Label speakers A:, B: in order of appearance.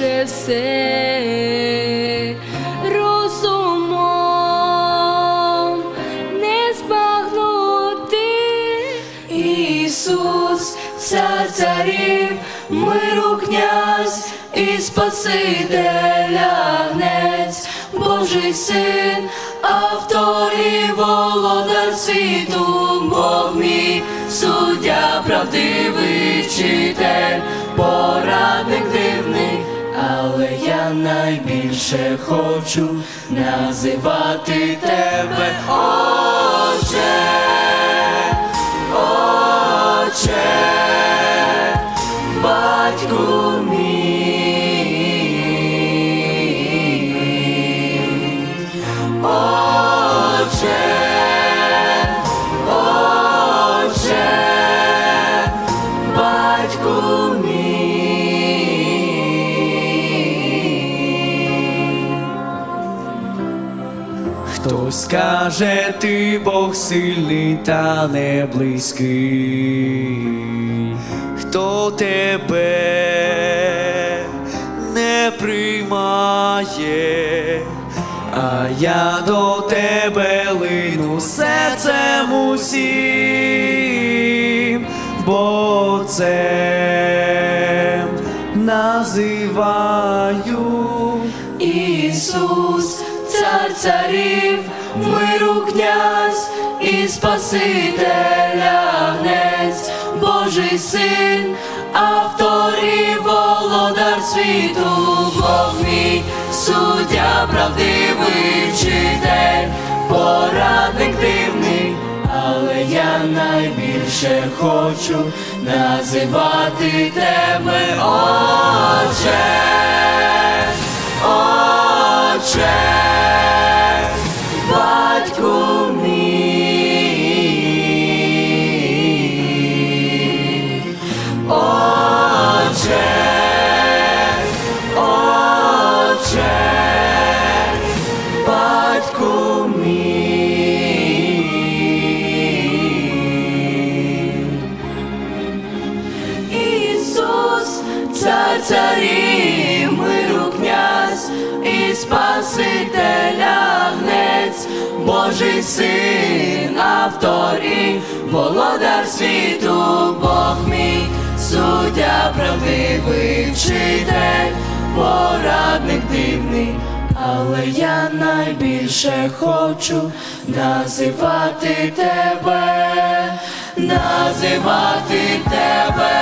A: все розумом не збагнути. Ісус, цар царів, миру князь і Спасителя гнець, Божий син, автор і володар світу, Бог мій, суддя правдивий вчитель, порадник дивний, найбільше хочу називати тебе, Отче. Отче, батьку
B: Скаже, ти Бог сильний та не близький, хто тебе не приймає, а я до тебе лину серцем усім, бо це називаю.
A: Ісус, цар царів, миру князь і Спасителя гнець, Божий син, автор і володар світу, Бог мій, суддя правдивий вчитель, порадник дивний. Але я найбільше хочу називати тебе, Отче. Отче, Отче, Отче, батьку мій. Ісус, цар царів, миру князь і Спасителя Божий син, автор і володар світу, Бог правдивий вчитель, порадник дивний. Але я найбільше хочу називати тебе, називати тебе.